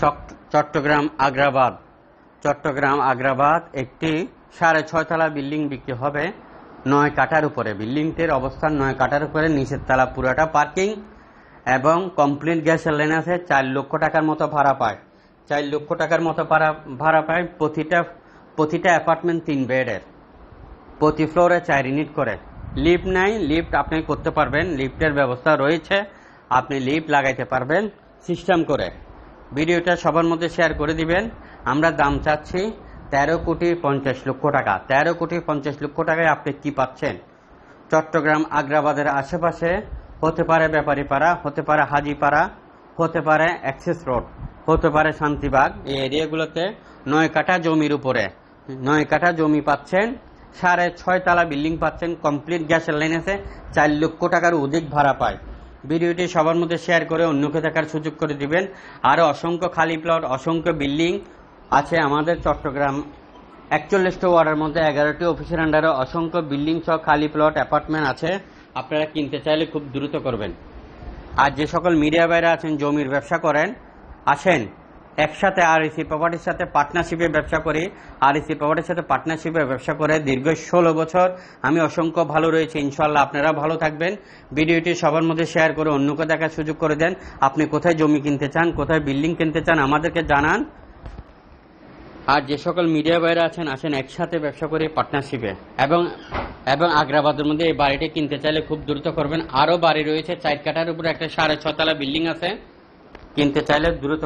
চট্টগ্রাম আগ্রাবাদ। চট্টগ্রাম আগ্রাবাদ একটি সাড়ে ছয়তলা বিল্ডিং বিক্রি হবে নয় কাটার উপরে। বিল্ডিংটির অবস্থান নয় কাটার উপরে, নিচের তলা পুরোটা পার্কিং এবং কমপ্লিট গ্যাসের লাইন আছে, চার লক্ষ টাকার মতো ভাড়া পায়। চার লক্ষ টাকার মতো ভাড়া ভাড়া পায় প্রতিটা প্রতিটা অ্যাপার্টমেন্ট তিন বেডের। প্রতি ফ্লোরে চার ইউনিট করে। লিফট নাই, লিফট আপনি করতে পারবেন, লিফটের ব্যবস্থা রয়েছে। আপনি লিফট লাগাইতে পারবেন সিস্টেম করে। ভিডিওটা সবার মধ্যে শেয়ার করে দিবেন। আমরা দাম চাচ্ছি তেরো কোটি পঞ্চাশ লক্ষ টাকা। তেরো কোটি পঞ্চাশ লক্ষ টাকায় আপনি কি পাচ্ছেন? চট্টগ্রাম আগ্রাবাদের আশেপাশে হতে পারে ব্যাপারীপাড়া, হতে পারে হাজিপাড়া, হতে পারে অ্যাক্সেস রোড, হতে পারে শান্তিবাগ। এই এরিয়াগুলোতে নয় কাঠা জমির উপরে নয় কাঠা জমি পাচ্ছেন। সাড়ে ছয় তালা বিল্ডিং পাচ্ছেন। কমপ্লিট গ্যাসের লাইন আছে। চার লক্ষ টাকার অধিক ভাড়া পায়। ভিডিওটি সবার মধ্যে শেয়ার করে অন্যকে দেখার সুযোগ করে দিবেন। আর অসংখ্য খালি প্লট, অসংখ্য বিল্ডিং আছে আমাদের চট্টগ্রাম। একচল্লিশটা ওয়ার্ডের মধ্যে এগারোটি অফিসের আন্ডারে অসংখ্য বিল্ডিং সহ খালি প্লট, অ্যাপার্টমেন্ট আছে। আপনারা কিনতে চাইলে খুব দ্রুত করবেন। আর যে সকল মিডিয়া বাইরে আছেন, জমির ব্যবসা করেন, আসেন। একসাথে আর ইসি প্রপার্টির সাথে পার্টনারশিপে ব্যবসা করি। আর ইসি প্রপার্টির সাথে পার্টনারশিপে ব্যবসা করে দীর্ঘ ষোলো বছর আমি অসংখ্য ভালো রয়েছে ইনশাল্লাহ আপনারা ভালো থাকবেন। ভিডিওটি সবার মধ্যে শেয়ার করে অন্যকে দেখার সুযোগ করে দেন। আপনি কোথায় জমি কিনতে চান, কোথায় বিল্ডিং কিনতে চান, আমাদেরকে জানান। আর যে সকল মিডিয়া বাইরে আছেন, আসেন একসাথে ব্যবসা করি পার্টনারশিপে এবং এবং আগ্রাবাদের মধ্যে এই বাড়িটি কিনতে চাইলে খুব দ্রুত করবেন। আরও বাড়ি রয়েছে চার কাটার উপরে একটা সাড়ে ছতলা বিল্ডিং আছে। কিনতে চাইলে দ্রুত